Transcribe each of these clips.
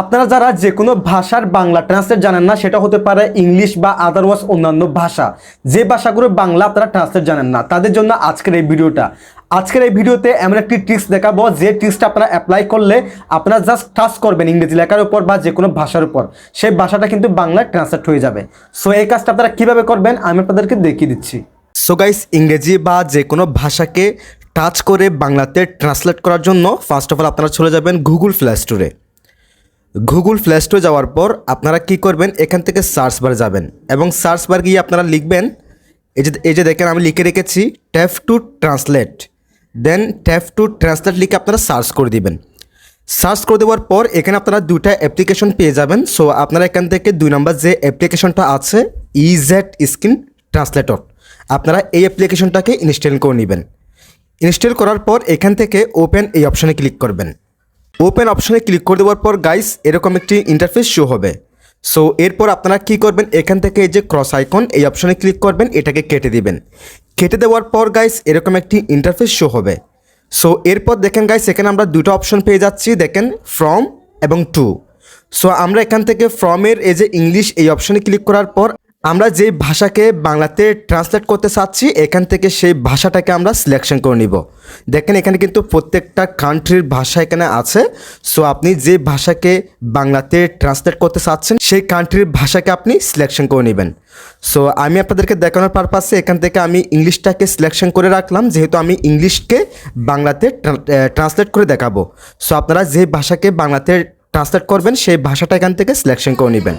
আপনারা যারা যে কোনো ভাষার বাংলা ট্রান্সলেট জানেন না, সেটা হতে পারে ইংলিশ বা আদারওয়াইজ অন্যান্য ভাষা, যে ভাষাগুলো বাংলা আপনারা ট্রান্সলেট জানেন না, তাদের জন্য আজকের এই ভিডিওটা। আজকের এই ভিডিওতে এমন একটি ট্রিক্স দেখাবো, যে ট্রিক্সটা আপনারা অ্যাপ্লাই করলে আপনারা জাস্ট টাচ করবেন ইংরেজি লেখার উপর বা যে কোনো ভাষার উপর। সেই ভাষাটা কিন্তু বাংলায় ট্রান্সলেট হয়ে যাবে। সো এই কাজটা আপনারা কীভাবে করবেন, আমি আপনাদেরকে দেখিয়ে দিচ্ছি। সো গাইস ইংরেজি বা যে কোনো ভাষাকে টাচ করে বাংলাতে ট্রান্সলেট করার জন্য ফার্স্ট অফ অল আপনারা চলে যাবেন গুগল প্লে স্টোরে গুগল প্লে স্টোরে যাওয়ার পর আপনারা কি করবেন? এখান থেকে সার্চ বার যাবেন এবং সার্চ বার গিয়ে আপনারা লিখবেন, এই যে এই যে দেখেন আমি লিখে রেখেছি tap to translate then tap to translate লিখে আপনারা সার্চ করে দিবেন। সার্চ করে দেওয়ার পর এখানে আপনারা দুইটা অ্যাপ্লিকেশন পেয়ে যাবেন। সো আপনারা এখান থেকে দুই নম্বর যে অ্যাপ্লিকেশনটা আছে ইজেড স্ক্রিন ট্রান্সলেটর আপনারা এই অ্যাপ্লিকেশনটাকে ইনস্টল করে নেবেন। ইনস্টল করার পর এখান থেকে ওপেন এই অপশানে ক্লিক করবেন। ওপেন অপশানে ক্লিক করে দেওয়ার পর গাইস এরকম একটি ইন্টারফেস শো হবে। সো এরপর আপনারা কি করবেন? এখান থেকে এই যে ক্রস আইকন এই অপশানে ক্লিক করবেন, এটাকে কেটে দিবেন। কেটে দেওয়ার পর গাইস এরকম একটি ইন্টারফেস শো হবে। সো এরপর দেখেন গাইস এখানে আমরা দুটো অপশন পেয়ে যাচ্ছি। দেখেন ফ্রম এবং টু সো আমরা এখান থেকে ফ্রমের এই যে ইংলিশ এই অপশনে ক্লিক করার পর আমরা যে ভাষাকে বাংলাতে ট্রান্সলেট করতে চাচ্ছি, এখান থেকে সেই ভাষাটাকে আমরা সিলেকশন করে নিব। দেখেন, এখানে কিন্তু প্রত্যেকটা কান্ট্রির ভাষা এখানে আছে। সো আপনি যে ভাষাকে বাংলাতে ট্রান্সলেট করতে চাচ্ছেন, সেই কান্ট্রির ভাষাকে আপনি সিলেকশন করে নেবেন। সো আমি আপনাদেরকে দেখানোর পারপাসে এখান থেকে আমি ইংলিশটাকে সিলেকশন করে রাখলাম, যেহেতু আমি ইংলিশকে বাংলাতে ট্রান্সলেট করে দেখাবো। সো আপনারা যে ভাষাকে বাংলাতে ট্রান্সলেট করবেন, সেই ভাষাটা এখান থেকে সিলেকশন করে নেবেন।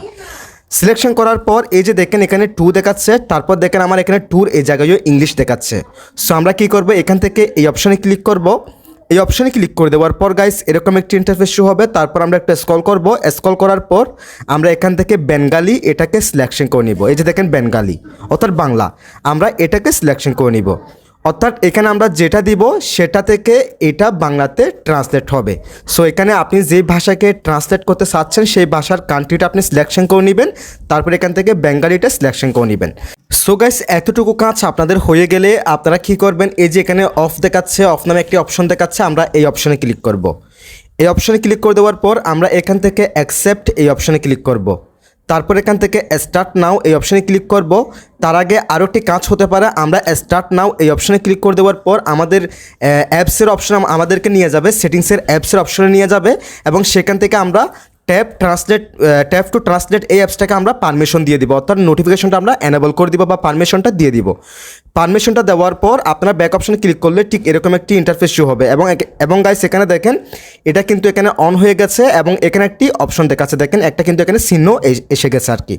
সিলেকশন করার পর এই যে দেখেন এখানে টু দেখাচ্ছে, তারপর দেখেন আমার এখানে ট্যুর এই জায়গায়ও ইংলিশ দেখাচ্ছে। সো আমরা কি করব? এখান থেকে এই অপশানে ক্লিক করব। এই অপশানে ক্লিক করে দেওয়ার পর গাইস এরকম একটি ইন্টারফেস শো হবে। তারপর আমরা একটা স্কল করব। স্কল করার পর আমরা এখান থেকে বেঙ্গালি এটাকে সিলেকশন করে নিব। এই যে দেখেন বেঙ্গালি অর্থাৎ বাংলা। আমরা এটাকে সিলেকশন করে নিব। অর্থাৎ এখানে আমরা যেটা দিব সেটা থেকে এটা বাংলাতে ট্রান্সলেট হবে। সো এখানে আপনি যে ভাষাকে ট্রান্সলেট করতে চাচ্ছেন, সেই ভাষার কান্ট্রিটা আপনি সিলেকশন করে নেবেন, তারপর এখান থেকে বেঙ্গালিটা সিলেকশন করে নেবেন। সো গাইস এতটুকু কাজ আপনাদের হয়ে গেলে আপনারা কি করবেন? এই যে এখানে অফ দেখাচ্ছে অফ নামে একটি অপশন দেখাচ্ছে, আমরা এই অপশনে ক্লিক করব। এই অপশনে ক্লিক করে দেওয়ার পর আমরা এখান থেকে অ্যাকসেপ্ট এই অপশনে ক্লিক করব। তারপর এখান থেকে স্টার্ট নাও এই অপশানে ক্লিক করব। তার আগে আরও একটি কাজ হতে পারে, আমরা স্টার্ট নাও এই অপশানে ক্লিক করে দেওয়ার পর আমাদের অ্যাপসের অপশান আমাদেরকে নিয়ে যাবে সেটিংসের অ্যাপসের অপশানে নিয়ে যাবে এবং সেখান থেকে আমরা tap translate tap to translate এই অ্যাপসটাকে আমরা পারমিশন দিয়ে দিব। অর্থাৎ নোটিফিকেশনটা আমরা এনেবল করে দিব বা পারমিশনটা দিয়ে দিব। পারমিশনটা দেওয়ার পর আপনারা ব্যাক অপশনে ক্লিক করলে ঠিক এরকম একটি ইন্টারফেস শো হবে। এবং এবং গাইস এখানে দেখেন, এটা কিন্তু এখানে অন হয়ে গেছে এবং এখানে একটি অপশন দেখাচ্ছে। দেখেন, একটা কিন্তু এখানে চিহ্ন এসে গেছে আর কি।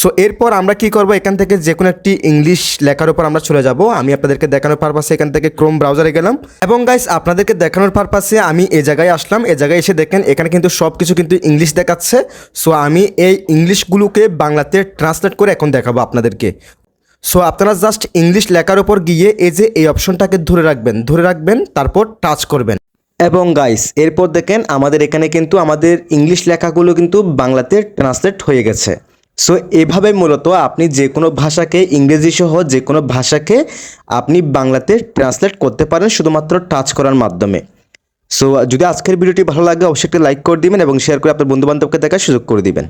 সো এরপর আমরা কি করব? এখান থেকে যে কোনো একটি ইংলিশ লেখার উপর আমরা চলে যাব। আমি আপনাদেরকে দেখানোর পারপাসে এখান থেকে ক্রোম ব্রাউজারে গেলাম। এবং গাইস আপনাদেরকে দেখানোর পারপাসে আমি এই জায়গায় আসলাম। এই জায়গায় এসে দেখেন, এখানে কিন্তু সব কিছু কিন্তু ইংলিশ দেখাচ্ছে। সো আমি এই ইংলিশগুলোকে বাংলাতে ট্রান্সলেট করে এখন দেখাবো আপনাদেরকে। সো আপনারা জাস্ট ইংলিশ লেখার উপর গিয়ে এই যে এই অপশনটাকে ধরে রাখবেন ধরে রাখবেন, তারপর টাচ করবেন। এবং গাইস এরপর দেখেন আমাদের এখানে কিন্তু আমাদের ইংলিশ লেখাগুলো কিন্তু বাংলাতে ট্রান্সলেট হয়ে গেছে। সো এভাবে মূলত আপনি যে কোনো ভাষাকে, ইংরেজি সহ যে কোনো ভাষাকে আপনি বাংলাতে ট্রান্সলেট করতে পারেন শুধুমাত্র টাচ করার মাধ্যমে। সো যদি আজকের ভিডিওটি ভালো লাগে, অবশ্যই একটা লাইক করে দিবেন এবং শেয়ার করে আপনার বন্ধুবান্ধবকে দেখার সুযোগ করে দিবেন।